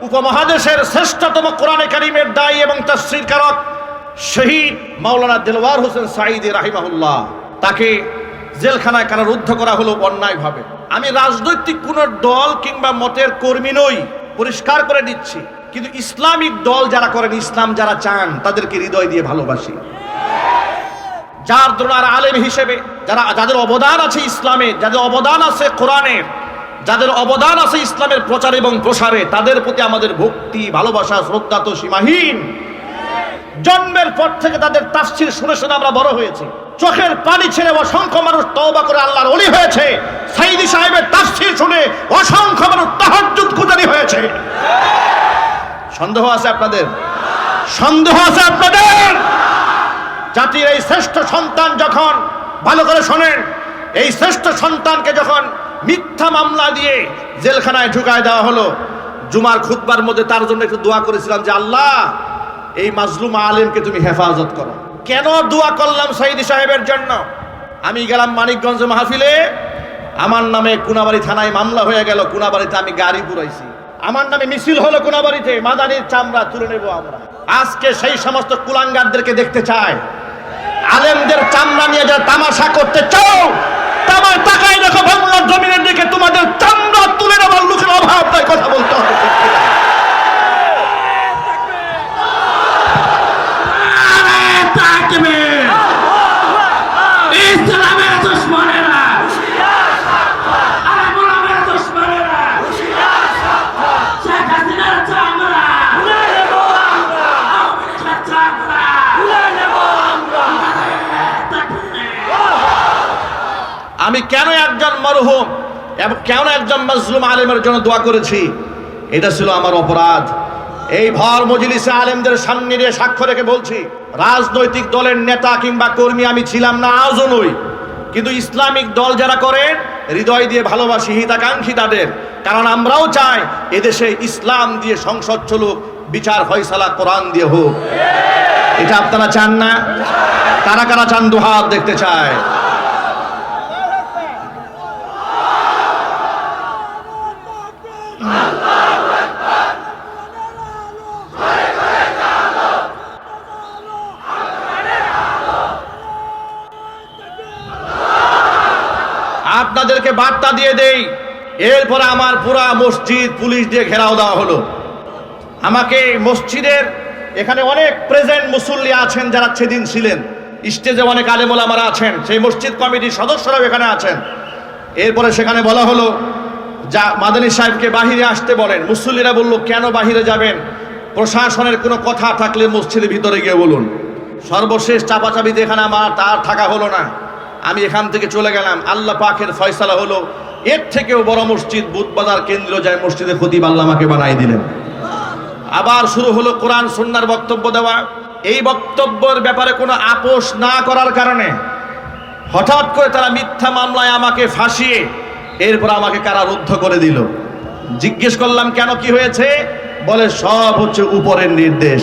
উপমহাদেশের শ্রেষ্ঠতম কোরআনে কারিমের দায়ী এবং তফসির কারক শহীদ মাওলানা দেলওয়ার হোসেন সাঈদ রাহিমাহুল্লাহ। তাকে জেলখানায় কারারুদ্ধ করা হলো অন্যায়ভাবে। আমি রাজনৈতিক কোন দল কিংবা মতের কর্মী নই, পরিষ্কার করে দিচ্ছি। কিন্তু ইসলামিক দল যারা করেন, ইসলাম যারা চান, তাদেরকে হৃদয় দিয়ে ভালোবাসি। যার দ্রোণার আলেম হিসেবে, যারা, যাদের অবদান আছে ইসলামে, যাদের অবদান আছে কোরআনের যাদের অবদান আছে ইসলামের প্রচার এবং প্রসারে, তাদের প্রতি আমাদের ভক্তি, ভালোবাসা, শ্রদ্ধা তো সীমাহীন। জন্মের পর থেকে তাদের তাফসির শুনে শুনে আমরা বড় হয়েছি। চোখের পানি ছেড়ে অসংখ্য মানুষ তওবা করে আল্লাহর অলি হয়েছে। সাইদি সাহেবের তাফসির শুনে অসংখ্য মানুষ তাহাজ্জুদ গুজারি হয়েছে। সন্দেহ আছে আপনাদের? সন্দেহ আছে আপনাদের? জাতির এই শ্রেষ্ঠ সন্তান যখন, ভালো করে শোনেন, এই শ্রেষ্ঠ সন্তানকে যখন মিথ্যা মামলা দিয়ে জেলখানায় ঢুকায় দেওয়া হলো। জুমার খুতবার মধ্যে তার জন্য একটু দোয়া করেছিলাম যে, আল্লাহ, এই মাজলুম আলেমকে তুমি হেফাজত করো। কেন দোয়া করলাম সাইদি সাহেবের জন্য? আমি গেলাম মানিকগঞ্জ মাহফিলে। আমার নামে কুনাবাড়ি থানায় মামলা হয়ে গেল। কুনাবাড়িতে আমি গাড়ি পুরাইছি। আমার নামে মিছিল হলো কোনাবাড়িতে। মাদানির চামড়া তুলে নেব আমরা। আজকে সেই সমস্ত কুলাঙ্গারদেরকে দেখতে চায় আলেমদের চামড়া নিয়ে যারা তামাশা করতে চাও তামার তাকায় দেখো বাংলার জমিনের দিকে তোমাদের চামড়া তুলে নেবার লোকের অভাব তাই কথা বলতে হবে নারায়ে তাকবীর ইসলামের দুশমনেরা আরে গোলামের দুশমনেরা শেখ হাসিনার চামড়া আওয়ামী লীগের চামড়া নারায়ে তাকবীর আমি কেন একজন মরহুম? এবং কেন একজন মজলুম আলেমের জন্য দোয়া করেছি? এটা ছিল আমার অপরাধ। এই ভর মজলিসে আলেমদের সামনে দিয়ে সাক্ষ্য রেখে বলছি, রাজনৈতিক দলের নেতা কিংবা কর্মী আমি ছিলাম না, আজও নই। কিন্তু ইসলামিক দল যারা করেন, হৃদয় দিয়ে ভালোবাসি, হিতাকাঙ্ক্ষী তাদের। কারণ আমরাও চাই এদেশে ইসলাম দিয়ে সংসদ চলুক, বিচার ফয়সালা কোরআন দিয়ে হোক। এটা আপনারা চান না? কারা কারা চান দুহাত দেখতে চায় আপনাদেরকে বার্তা দিয়ে দেই। এরপরে আমার পুরা মসজিদ পুলিশ দিয়ে ঘেরাও দেওয়া হলো। আমাকে মসজিদের এখানে অনেক প্রেজেন্ট মুসল্লি আছেন যারা সেদিন ছিলেন। স্টেজে অনেক আলেমোলামারা আছেন। সেই মসজিদ কমিটির সদস্যরাও এখানে আছেন। এরপরে সেখানে বলা হলো, যা মাদানী সাহেবকে বাহিরে আসতে বলেন। মুসল্লিরা বলল, কেন বাহিরে যাবেন? প্রশাসনের কোনো কথা থাকলে মসজিদের ভিতরে গিয়ে বলুন। সর্বশেষ চাপাচাপিতে এখানে আমার তার থাকা হলো না। আমি এখান থেকে চলে গেলাম। আল্লাহ পাকের ফয়সালা হলো এর থেকেও বড় মসজিদ বুধবাজার কেন্দ্র যায় মসজিদে খতিব আল্লাহ আমাকে বানাই দিলেন। আবার শুরু হলো কোরআন সুন্নার বক্তব্য দেওয়া। এই বক্তব্যের ব্যাপারে কোনো আপোষ না করার কারণে হঠাৎ করে তারা মিথ্যা মামলায় আমাকে ফাঁসিয়ে এরপর আমাকে কারারুদ্ধ করে দিল। জিজ্ঞেস করলাম, কেন কি হয়েছে? বলে, সব হচ্ছে উপরের নির্দেশ।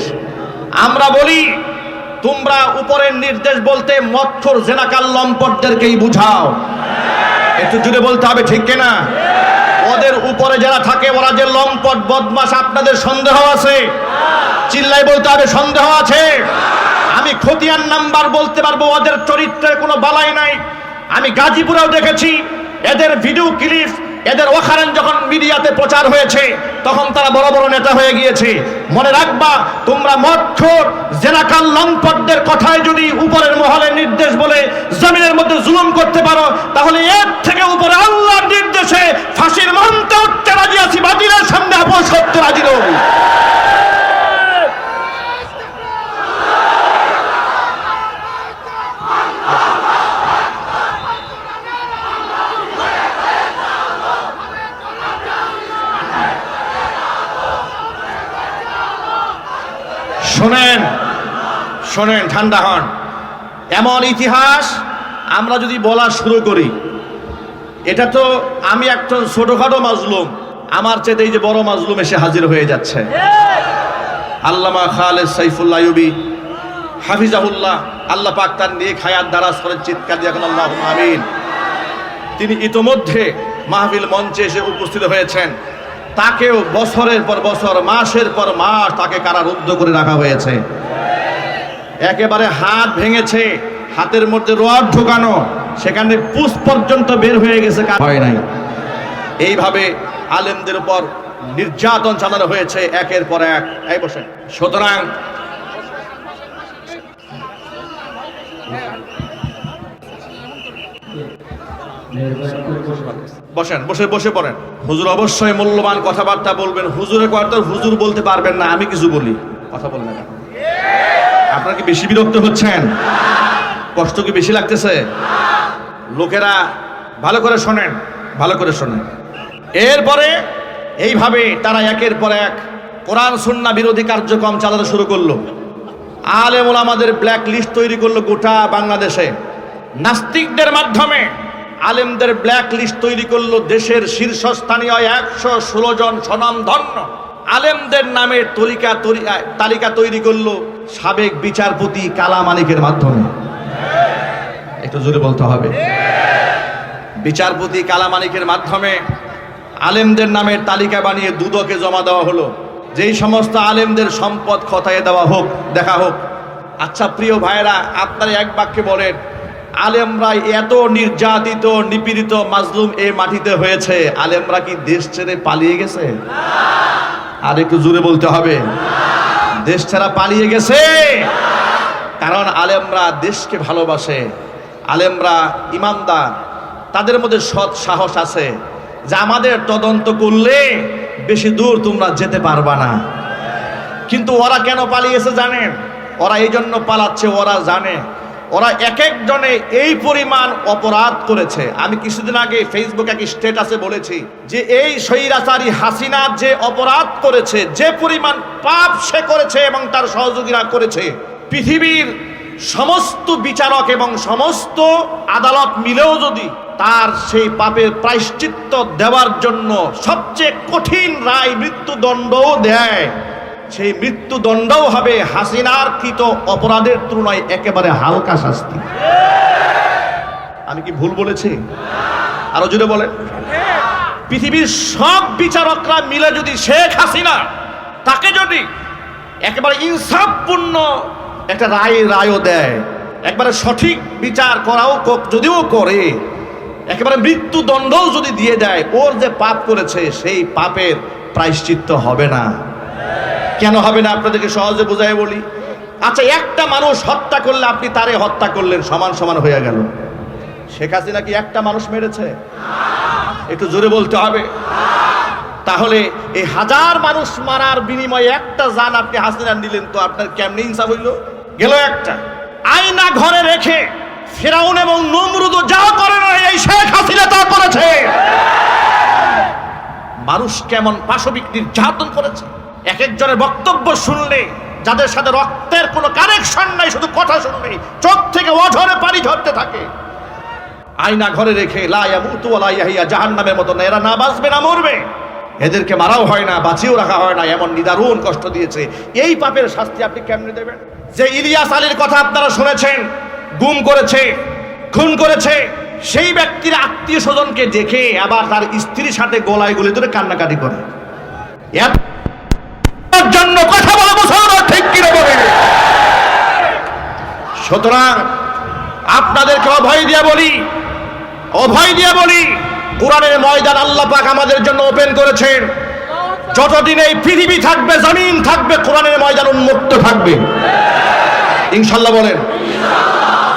আমরা বলি, তোমরা উপরের নির্দেশ বলতে মৎথর জেনাকাল লম্পটদেরকেই বুঝাও। একটু জুড়ে বলতে হবে, ঠিক কিনা? ওদের উপরে যারা থাকে, ওরা যে লম্পট বদমাস আপনাদের সন্দেহ আছে? চিল্লাই বলতে হবে, সন্দেহ আছে? আমি খতিয়ান নাম্বার বলতে পারব, ওদের চরিত্রের কোনো বালাই নাই। আমি গাজীপুরেও দেখেছি, এদের ভিডিও ক্লিপ এদের ওখানে যখন মিডিয়াতে প্রচার হয়েছে তখন তারা বড় বড় নেতা হয়ে গিয়েছে। মনে রাখবা, তোমরা মৎখর জেনাকাল লম্পটদের কথায় যদি উপরের মহলের নির্দেশ বলে জমিনের মধ্যে জুলুম করতে পারো, তাহলে এর থেকে উপরে আল্লাহর নির্দেশে ফাঁসির মন্ত্রে উঠতে রাজি আছি, বাতিলের সামনে আপোষ করতে রাজি নই। শোনেন শোনেন, ঠান্ডা হন। এমন ইতিহাস আমরা যদি বলা শুরু করি, এটা তো আমি একজন ছোটখাটো মাজলুম, আমার চেয়ে এই যে বড় মাজলুম এসে হাজির হয়ে যাচ্ছে। আল্লামা খালেদ সাইফুল্লাহ ইউবি হাফিজাহুল্লাহ, আল্লাহ পাক তার নিয়ে খায়াত দ্বারা করে চিৎকার দিয়ে এখন আল্লাহ আমিন। তিনি ইতোমধ্যে মাহফিল মঞ্চে এসে উপস্থিত হয়েছেন। তাকেও বছরের পর বছর, মাসের পর মাস তাকে কারারুদ্ধ করে রাখা হয়েছে। একেবারে হাত ভেঙেছে, হাতের মধ্যে রড ঢোকানো, সেখানে পুষ পর্যন্ত বের হয়ে গেছে হয় নাই। এইভাবে আলেমদের উপর নির্যাতন চালানো হয়েছে, একের পর এক। এই বসেন। সুতরাং বসেন, বসে বসে পড়েন। হুজুর অবশ্যই মূল্যবান কথাবার্তা বলবেন। হুজুরের কথা হুজুর বলতে পারবেন না, আমি কিছু বলি। কথা বলবেন আপনারা কি বেশি বিরক্ত হচ্ছেন? কষ্ট কি বেশি লাগতেছে? লোকেরা ভালো করে শোনেন, ভালো করে শোনেন। এরপরে এইভাবে তারা একের পর এক কোরআন সুন্না বিরোধী কার্যক্রম চালাতে শুরু করল। আলেমুল আমাদের ব্ল্যাক লিস্ট তৈরি করল গোটা বাংলাদেশে। নাস্তিকদের মাধ্যমে আলেমদের ব্ল্যাক লিস্ট তৈরি করল দেশের শীর্ষস্থানীয় একশো ষোলো জন স্বনামধন্য। আলেমদের নামে তলিকা তালিকা তৈরি করল সাবেক বিচারপতি কালা মালিকের মাধ্যমে। একটু জোরে বলতে হবে। বিচারপতি কালামানিকের মাধ্যমে আলেমদের নামের তালিকা বানিয়ে দুদকে জমা দেওয়া হলো। যেই সমস্ত আলেমদের সম্পদ খতায় দেওয়া হোক, দেখা হোক। আচ্ছা প্রিয় ভাইরা আপনারা এক বাক্যে বলেন আলেমরা এত নির্যাতিত, নিপীড়িত, মাজলুম এই মাটিতে হয়েছে। আলেমরা কি দেশ ছেড়ে পালিয়ে গেছে? আর একটু জোরে বলতে হবে। দেশ ছাড়া পালিয়ে গেছে। কারণ আলেমরা দেশকে ভালোবাসে। আলেমরা ইমানদার। তাদের মধ্যে সৎ সাহস আছে। যে আমাদের তদন্ত করলে বেশি দূর তোমরা যেতে পারবা না। কিন্তু ওরা কেন পালিয়েছে জানেন? ওরা এই জন্য পালাচ্ছে, ওরা জানে। ওরা এক একজনে এই পরিমাণ অপরাধ করেছে। আমি কিছুদিন আগে ফেসবুকে এক স্টেটাসে বলেছি যে এই স্বৈরাচারী হাসিনা যে অপরাধ করেছে, যে পরিমাণ পাপ সে করেছে এবং তার সহযোগীরা করেছে, পৃথিবীর সমস্ত বিচারক এবং সমস্ত আদালত মিলেও যদি তার সেই পাপের প্রায়শ্চিত্ত দেওয়ার জন্য সবচেয়ে কঠিন রায় মৃত্যুদণ্ডও দেয়। সেই মৃত্যুদণ্ডও হবে হাসিনার কৃত অপরাধের তুলনায় একেবারে হালকা শাস্তি। আমি কি ভুল বলেছি? আরও জুড়ে বলেন। পৃথিবীর সব বিচারকরা মিলে যদি শেখ হাসিনা, তাকে যদি একেবারে ইনসাফপূর্ণ একটা রায়, রায়ও দেয়, একবারে সঠিক বিচার করাও যদিও করে, একেবারে মৃত্যুদণ্ডও যদি দিয়ে দেয়, ওর যে পাপ করেছে, সেই পাপের প্রায়শ্চিত্ত হবে না। কেন হবে না আপনাদেরকে সহজে বোঝাই বলি? আচ্ছা একটা মানুষ হত্যা করলে আপনি তারে হত্যা করলেন, সমান সমান হয়ে গেল। শেখ হাসিনা কি একটা মানুষ মেরেছে? একটু জোরে বলতে হবে। তাহলে এই হাজার মানুষ মারার বিনিময়ে একটা জান আপনি হাসিনা নিলেন তো আপনার কেমনি ইনসাফ হইল? গেল একটা। আয়না ঘরে রেখে ফেরাউন এবং নমরুদ যা করে না, এই শেখ হাসিনা তা করেছে। মানুষ কেমন পাশবিক নির্যাতন করেছে? এক একজনের বক্তব্য শুনলে যাদের সাথে রক্তের কোনো কানেকশন নাই, শুধু কথা শুনলে চোখ থেকে অঝরে পানি ঝরতে থাকে। আয়না ঘরে রেখে লাইয়া জাহান নামের মতো না, এরা না বাঁচবে না মরবে। এদেরকে মারাও হয় না, বাঁচিয়েও রাখা হয় না, এমন নিদারুণ কষ্ট দিয়েছে। এই পাপের শাস্তি আপনি কেমনে দেবেন? যে ইলিয়াস আলীর কথা আপনারা শুনেছেন, গুম করেছে, খুন করেছে, সেই ব্যক্তির আত্মীয় স্বজনকে দেখে আবার তার স্ত্রীর সাথে গলায় গুলি ধরে কান্নাকাটি করে। জন্য কথা বলা মুসলমান ঠিক কিনা বলে? সুতরাং আপনাদেরকে অভয় দিয়ে বলি, অভয় দিয়ে বলি, কোরআনের ময়দান আল্লাহ পাক আমাদের জন্য ওপেন করেছেন। যতদিন এই পৃথিবী থাকবে, জমিন থাকবে, কোরআনের ময়দান উন্মুক্ত থাকবে। ইনশাল্লাহ বলেন।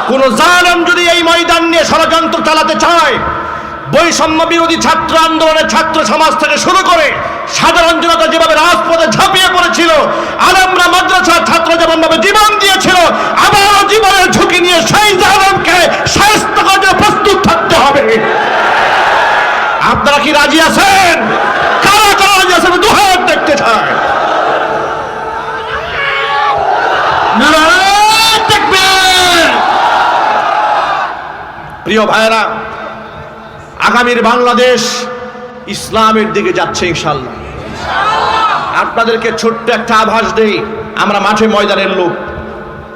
কোন জালেম যদি এই ময়দান নিয়ে ষড়যন্ত্র চালাতে চায়, বৈষম্য বিরোধী ছাত্র আন্দোলনের ছাত্র সমাজ থেকে শুরু করে সাধারণ জনতা যেভাবে রাজপথে ঝাঁপিয়ে পড়েছিল, আলমরা মাদ্রাসার ছাত্র যেমন ভাবে জীবন দিয়েছিল আবার জীবনের ঝুঁকি নিয়ে সেই জালেমকে শাস্ত করতে প্রস্তুত থাকতে হবে। আপনারা কি রাজি আছেন? কারা কারা রাজি আছেন? দুহাত দেখতে চায়! প্রিয় ভাইরা আগামীর বাংলাদেশ ইসলামের দিকে যাচ্ছে ইনশাল্লাহ আপনাদেরকে ছোট্ট একটা আভাস দেই আমরা মাঠে ময়দানের লোক।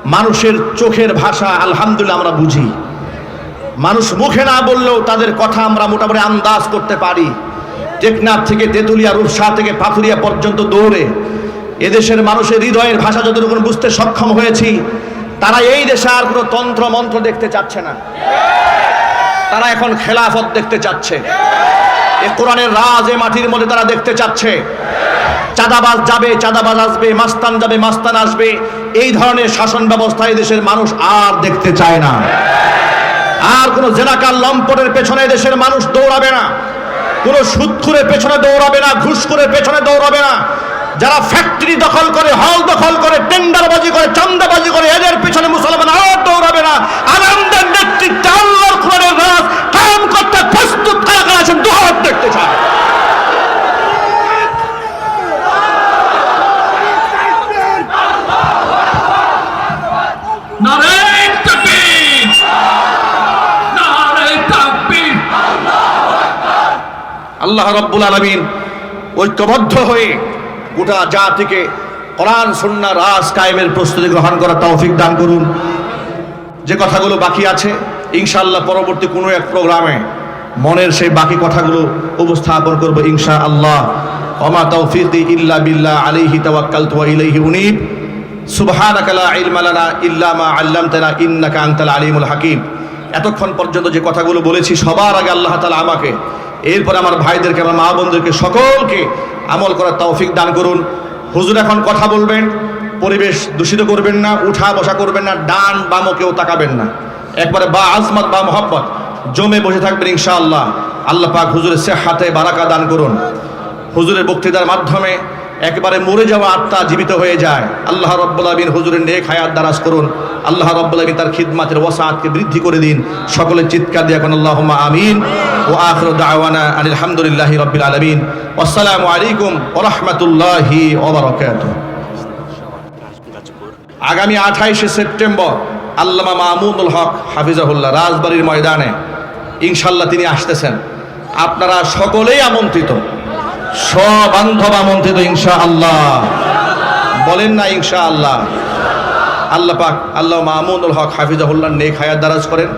মানুষের চোখের ভাষা আলহামদুলিল্লাহ আমরা বুঝি। মানুষ মুখে না বললেও তাদের কথা আমরা মোটামুটি আন্দাজ করতে পারি। টেকনাফ থেকে তেঁতুলিয়া রূপসা থেকে পাথুরিয়া পর্যন্ত দৌড়ে। এদেশের মানুষের হৃদয়ের ভাষা যতটুকু বুঝতে সক্ষম হয়েছি তারা এই দেশে আর কোনো তন্ত্র মন্ত্র দেখতে চাচ্ছে না। তারা এখন খেলাফত দেখতে চাচ্ছে। এ কোরআনের রাজ এ মাটির মধ্যে তারা দেখতে চাচ্ছে। চাঁদাবাজ যাবে, চাঁদাবাজ আসবে, মাস্তান যাবে, মাস্তান আসবে। এই ধরনের শাসন ব্যবস্থা দেশের মানুষ আর দেখতে চায় না। আর কোনো জেনাকার লম্পটের পেছনে দেশের মানুষ দৌড়াবে না। কোনো সুৎখুরের পেছনে দৌড়াবে না, ঘুষখুরের পেছনে দৌড়াবে না। যারা ফ্যাক্টরি দখল করে, হল দখল করে, টেন্ডারবাজি করে চান্দাবাজি করে, এদের পিছনে মুসলমান আর দৌড়াবে না। আনন্দের নেতৃত্বে আল্লাহর কোরআনের রাজ কায়েম করতে প্রস্তুত কারা কারা আছেন নারে তাকবীর আল্লাহ রব্বুল আলমিন ঐক্যবদ্ধ হয়ে গোটা জাতিকে কোরআন সন্না রাজ কায়েমের প্রস্তুতি গ্রহণ করার তৌফিক দান করুন। যে কথাগুলো বাকি আছে ইনশাল্লাহ পরবর্তী কোনো এক প্রোগ্রামে মনের সেই বাকি কথাগুলো উপস্থাপন করব ইনশা আল্লাহ অমা তৌফিক ইল্লা বিল্লাহ আলাইহি তাওয়াক্কালতু ইলাইহি উনীব। হাকিম। এতক্ষণ পর্যন্ত যে কথাগুলো বলেছি সবার আগে আল্লাহ তাআলা আমাকে, এরপরে আমার ভাইদেরকে, আমার মা বোনদেরকে সকলকে আমল করার তৌফিক দান করুন। হুজুর এখন কথা বলবেন, পরিবেশ দূষিত করবেন না, উঠা বসা করবেন না, ডান বামও কেউ তাকাবেন না। একবারে বা আজমত, বা মোহাব্বত। জমে বসে থাকবেন ইনশাআল্লাহ। আল্লাহ পাক হুজুরের সে হাতে বারাকা দান করুন। হুজুরের বক্তৃতার মাধ্যমে একবারে মরে যাওয়া আত্মা জীবিত হয়ে যায়। আল্লাহ রব্বুল আমিন হুজুরের নেক হায়াত দারাজ করুন। আল্লাহ রব্বুল তার খিদমাতের ওয়াসাতকে বৃদ্ধি করে দিন। সকলের চিৎকার দিয়ে এখন আল্লাহ আমিন। ও আখর দাওয়ানা আলহামদুলিল্লাহ রব্বিল আলমিন। আসসালামু আলাইকুম ওরহমতুল্লাহি ওবরাকাতুহ আগামী আঠাইশে সেপ্টেম্বর আল্লামা মাহমুদুল হক হাফিজাহুল্লাহ রাজবাড়ির ময়দানে ইনশাল্লাহ তিনি আসতেছেন। আপনারা সকলেই আমন্ত্রিত। সবান্ধব আমন্ত্রিত ইনশা আল্লাহ বলেন না ইনশা আল্লাহ আল্লাহ পাক, আল্লাহ মাহমুদুল হক হাফিজাহুল্লাহ নেক হায়াত দারাজ করেন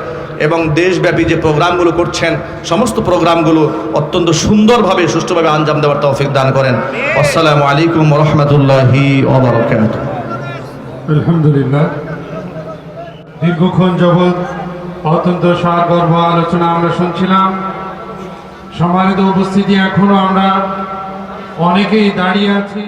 এবং দেশব্যাপী যে প্রোগ্রামগুলো করছেন, সমস্ত প্রোগ্রামগুলো অত্যন্ত সুন্দরভাবে, সুষ্ঠুভাবে আঞ্জাম দেওয়ার তৌফিক দান করেন। আসসালামু আলাইকুম রহমতুল্লাহি আলহামদুলিল্লাহ। দীর্ঘক্ষণ যাবৎ অত্যন্ত সারগর্ভ আলোচনা আমরা শুনছিলাম। সম্মানিত উপস্থিতি এখনও আমরা অনেকেই দাঁড়িয়ে আছি।